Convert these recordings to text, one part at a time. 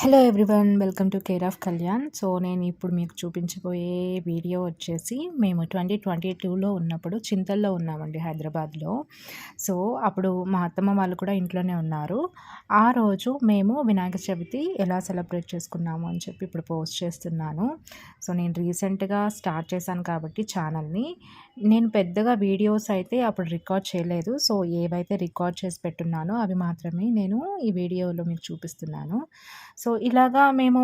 Hello everyone welcome to care of Kalyan so నేను ఇప్పుడు మీకు చూపించబోయే వీడియో వచ్చేసి మేము ట్వంటీ ట్వంటీ టూలో ఉన్నప్పుడు చింతల్లో ఉన్నామండి హైదరాబాద్లో. సో అప్పుడు మా అత్తమ్మ వాళ్ళు కూడా ఇంట్లోనే ఉన్నారు. ఆ రోజు మేము వినాయక చవితి ఎలా సెలబ్రేట్ చేసుకున్నాము అని చెప్పి ఇప్పుడు పోస్ట్ చేస్తున్నాను. సో నేను రీసెంట్గా స్టార్ట్ చేశాను కాబట్టి ఛానల్ని. నేను పెద్దగా వీడియోస్ అయితే అప్పుడు రికార్డ్ చేయలేదు. సో ఏవైతే రికార్డ్ చేసి పెట్టున్నానో అవి మాత్రమే నేను ఈ వీడియోలో మీకు చూపిస్తున్నాను. సో సో ఇలాగా మేము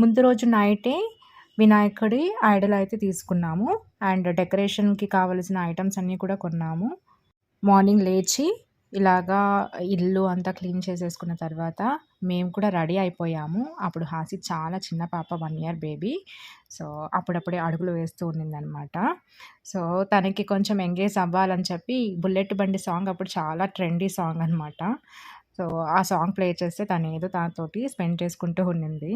ముందు రోజు నైటే వినాయకుడి ఐడల్ అయితే తీసుకున్నాము. అండ్ డెకరేషన్కి కావలసిన ఐటమ్స్ అన్నీ కూడా కొన్నాము. మార్నింగ్ లేచి ఇలాగా ఇల్లు అంతా క్లీన్ చేసేసుకున్న తర్వాత మేము కూడా రెడీ అయిపోయాము. అప్పుడు హాసి చాలా చిన్న పాప వన్ ఇయర్ బేబీ. సో అప్పుడప్పుడే అడుగులు వేస్తూ ఉన్నిందనమాట సో తనకి కొంచెం ఎంగేజ్ అవ్వాలని చెప్పి బుల్లెట్ బండి సాంగ్ అప్పుడు చాలా ట్రెండీ సాంగ్ అనమాట సో ఆ సాంగ్ ప్లే చేస్తే తను ఏదో తనతోటి స్పెండ్ చేసుకుంటూ ఉండింది.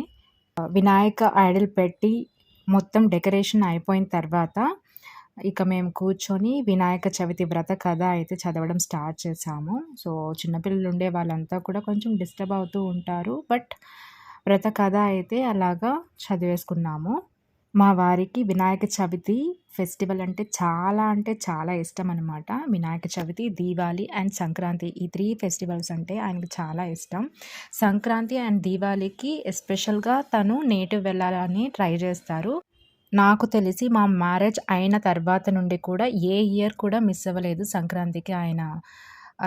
వినాయక ఐడల్ పెట్టి మొత్తం డెకరేషన్ అయిపోయిన తర్వాత ఇక మేము కూర్చొని వినాయక చవితి వ్రత కథ అయితే చదవడం స్టార్ట్ చేసాము. సో చిన్నపిల్లలు ఉండే వాళ్ళంతా కూడా కొంచెం డిస్టర్బ్ అవుతూ ఉంటారు. బట్ వ్రత కథ అయితే అలాగా చదివేసుకున్నాము. మా వారికి వినాయక చవితి ఫెస్టివల్ అంటే చాలా అంటే చాలా ఇష్టం అనమాట వినాయక చవితి దీవాలి అండ్ సంక్రాంతి ఈ త్రీ ఫెస్టివల్స్ అంటే ఆయనకు చాలా ఇష్టం. సంక్రాంతి అండ్ దీవాళికి ఎస్పెషల్గా తను నేటివ్ వెళ్ళాలని ట్రై చేస్తారు. నాకు తెలిసి మా మ్యారేజ్ అయిన తర్వాత నుండి కూడా ఏ ఇయర్ కూడా మిస్ అవ్వలేదు సంక్రాంతికి ఆయన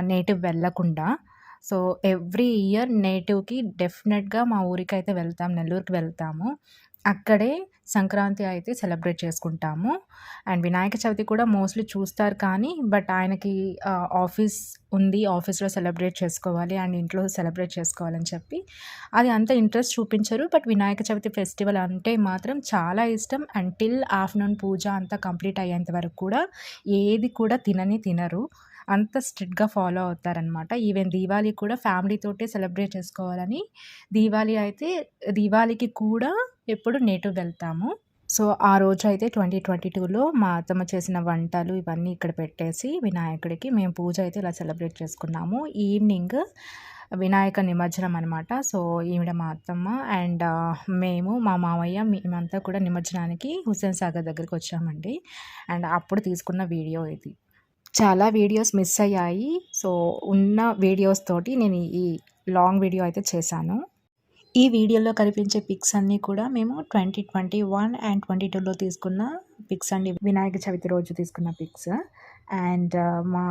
నేటివ్ వెళ్ళకుండా. సో ఎవ్రీ ఇయర్ నేటివ్కి డెఫినెట్గా మా ఊరికి అయితే వెళ్తాం నెల్లూరుకి వెళ్తాము. అక్కడే సంక్రాంతి అయితే సెలబ్రేట్ చేసుకుంటాము. అండ్ వినాయక చవితి కూడా మోస్ట్లీ చూస్తారు కానీ బట్ ఆయనకి ఆఫీస్ ఉంది ఆఫీస్లో సెలబ్రేట్ చేసుకోవాలి అండ్ ఇంట్లో సెలబ్రేట్ చేసుకోవాలని చెప్పి. అది అంత ఇంట్రెస్ట్ చూపించరు బట్ వినాయక చవితి ఫెస్టివల్ అంటే మాత్రం చాలా ఇష్టం. అండ్ టిల్ ఆఫ్టర్నూన్ పూజ అంతా కంప్లీట్ అయ్యేంత వరకు కూడా ఏది కూడా తినని తినరు. అంత స్ట్రిక్ట్గా ఫాలో అవుతారనమాట ఈవెన్ దీవాళీ కూడా ఫ్యామిలీతోటే సెలబ్రేట్ చేసుకోవాలని. దీవాళీ అయితే దీవాళీకి కూడా ఎప్పుడు నేటివ్ వెళ్తాము. సో ఆ రోజు అయితే ట్వంటీ ట్వంటీ టూలో మా అత్తమ్మ చేసిన వంటలు ఇవన్నీ ఇక్కడ పెట్టేసి వినాయకుడికి మేము పూజ అయితే ఇలా సెలబ్రేట్ చేసుకున్నాము. ఈవినింగ్ వినాయక నిమజ్జనం అనమాట సో ఈవిడ మా అత్తమ్మ అండ్ మేము మా మామయ్య మేమంతా కూడా నిమజ్జనానికి హుస్సేన్ సాగర్ దగ్గరికి వచ్చామండి. అండ్ అప్పుడు తీసుకున్న వీడియో ఇది. చాలా వీడియోస్ మిస్ అయ్యాయి. సో ఉన్న వీడియోస్ తోటి నేను ఈ లాంగ్ వీడియో అయితే చేశాను. ఈ వీడియోలో కనిపించే పిక్స్ అన్నీ కూడా మేము twenty twenty one and twenty టూలో తీసుకున్న పిక్స్ అండి. వినాయక చవితి రోజు తీసుకున్న పిక్స్. అండ్ మా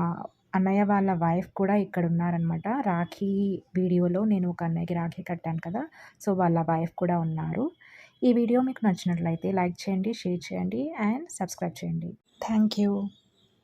అన్నయ్య వాళ్ళ వైఫ్ కూడా ఇక్కడ ఉన్నారనమాట రాఖీ వీడియోలో నేను ఒక అన్నయ్యకి రాఖీ కట్టాను కదా సో వాళ్ళ వైఫ్ కూడా ఉన్నారు. ఈ వీడియో మీకు నచ్చినట్లయితే లైక్ చేయండి షేర్ చేయండి అండ్ సబ్స్క్రైబ్ చేయండి. Thank you.